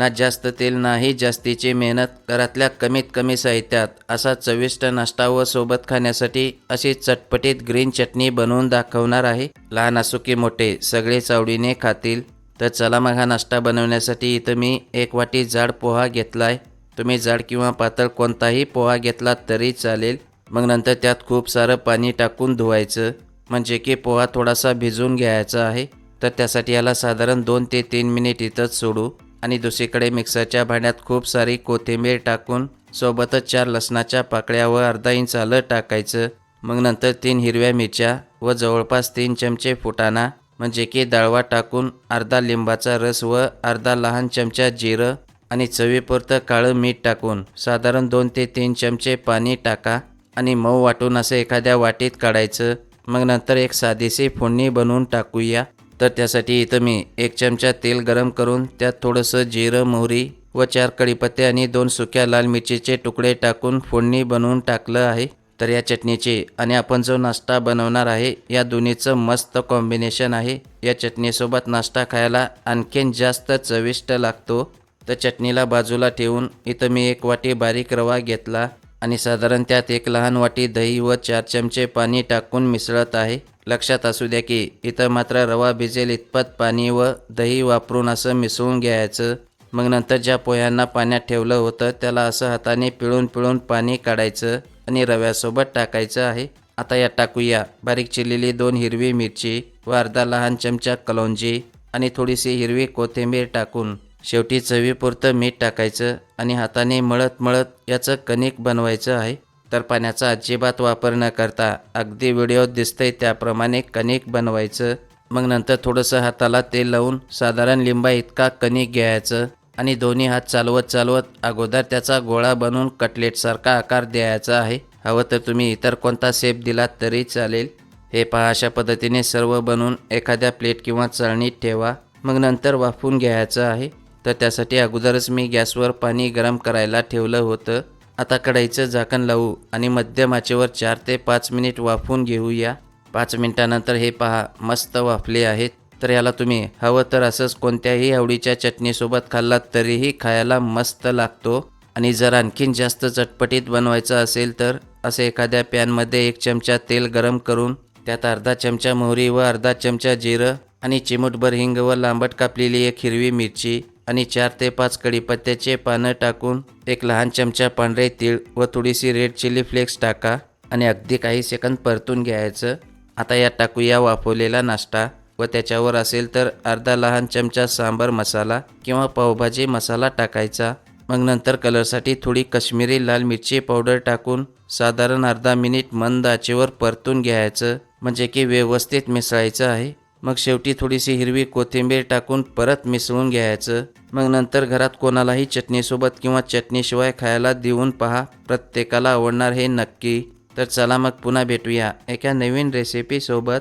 ना जास्त तेल नाही जास्तीची मेहनत घरातल्या कमीत कमी साहित्यात. असा चविष्ट नाश्ता व सोबत खाण्यासाठी अशी चटपटीत ग्रीन चटणी बनवून दाखवणार आहे. लहान असो की मोठे सगळे चावडीने खातील. तर चला मग हा नाश्ता बनवण्यासाठी इथं मी एक वाटी जाड पोहा घेतलाय. तुम्ही जाड किंवा पातळ कोणताही पोहा घेतला तरी चालेल. मग नंतर त्यात खूप सारं पाणी टाकून धुवायचं. म्हणजे की पोहा थोडासा भिजून घ्यायचा आहे. तर त्यासाठी याला साधारण दोन ते तीन मिनिट इथंच सोडू. आणि दुसरीकडे मिक्सरच्या भांड्यात खूप सारी कोथिंबीर टाकून सोबतच चार लसणाच्या पाकळ्या व अर्धा इंच आलं टाकायचं. मग नंतर तीन हिरव्या मिरच्या व जवळपास तीन चमचे फुटाणा म्हणजे की डाळवा टाकून अर्धा लिंबाचा रस व अर्धा लहान चमचा जिरं आणि चवीपुरतं काळं मीठ टाकून साधारण दोन ते तीन चमचे पाणी टाका आणि मऊ वाटून असं एखाद्या वाटीत काढायचं. मग नंतर एक साधीशी फोडणी बनवून टाकूया. तर त्यासाठी इथं मी एक चमचा तेल गरम करून त्यात थोडंसं जिरं मोहरी व चार कढीपत्ते आणि दोन सुक्या लाल मिरचीचे तुकडे टाकून फोडणी बनवून टाकलं आहे. तर या चटणीचे आणि आपण जो नाश्ता बनवणार आहे या दोन्हीचं मस्त कॉम्बिनेशन आहे. या चटणीसोबत नाश्ता खायला आणखीन जास्त चविष्ट लागतो. तर चटणीला बाजूला ठेवून इथं मी एक वाटी बारीक रवा घेतला. आणि साधारण त्यात एक लहान वाटी दही व चार चमचे पाणी टाकून मिसळत आहे. लक्षात असू द्या की इथं मात्र रवा भिजेल इतपत पाणी व दही वापरून असं मिसळून घ्यायचं. मग नंतर ज्या पोह्यांना पाण्यात ठेवलं होतं त्याला असं हाताने पिळून पिळून पाणी काढायचं आणि रव्यासोबत टाकायचं आहे. आता यात टाकूया बारीक चिरलेली दोन हिरवी मिरची व अर्धा लहान चमचा कलौंजी आणि थोडीशी हिरवी कोथिंबीर टाकून शेवटी चवीपुरतं मीठ टाकायचं आणि हाताने मळत मळत याचं कणिक बनवायचं आहे. तर पाण्याचा अजिबात वापर न करता अगदी व्हिडिओत दिसतंय त्याप्रमाणे कणिक बनवायचं. मग नंतर थोडंसं हाताला तेल लावून साधारण लिंबा इतका कणिक घ्यायचं आणि दोन्ही हात चालवत चालवत अगोदर त्याचा गोळा बनवून कटलेटसारखा आकार द्यायचा आहे. हवं तर तुम्ही इतर कोणता शेप दिलात तरी चालेल. हे पहा अशा पद्धतीने सर्व बनवून एखाद्या प्लेट किंवा चाळणीत ठेवा. मग नंतर वाफून घ्यायचं आहे. तर त्यासाठी अगोदरच मी गॅसवर पाणी गरम करायला ठेवलं होतं. आता कढईचं झाकण लावू आणि मध्यम आचेवर चार ते पाच मिनिट वाफवून घेऊया. पाच मिनिटानंतर हे पहा मस्त वाफले आहेत. तर याला तुम्ही हवं तर असंच कोणत्याही आवडीच्या चटणीसोबत खाल्लात तरीही खायला मस्त लागतो. आणि जर आणखीन जास्त चटपटीत बनवायचं असेल तर असे एखाद्या पॅनमध्ये एक चमचा तेल गरम करून त्यात अर्धा चमचा मोहरी व अर्धा चमचा जिरं आणि चिमूटभर हिंग व लांबट कापलेली एक हिरवी मिरची आणि चार ते पाच कढीपत्त्याचे पानं टाकून एक लहान चमचा पांढरे तीळ व थोडीशी रेड चिली फ्लेक्स टाका आणि अगदी काही सेकंद परतून घ्यायचं. आता यात टाकूया वाफवलेला नाश्ता व त्याच्यावर असेल तर अर्धा लहान चमचा सांबार मसाला किंवा पावभाजी मसाला टाकायचा. मग नंतर कलरसाठी थोडी कश्मीरी लाल मिरची पावडर टाकून साधारण अर्धा मिनिट मंद आचेवर परतून घ्यायचं. म्हणजे की व्यवस्थित मिसळायचं आहे. मग शेवटी थोडीशी हिरवी कोथिंबीर टाकून परत मिसळून घ्यायचं. मग नंतर घरात कोणालाही चटणीसोबत किंवा चटणीशिवाय खायला देऊन पहा. प्रत्येकाला आवडणार हे नक्की. तर चला मग पुन्हा भेटूया एका नवीन रेसिपीसोबत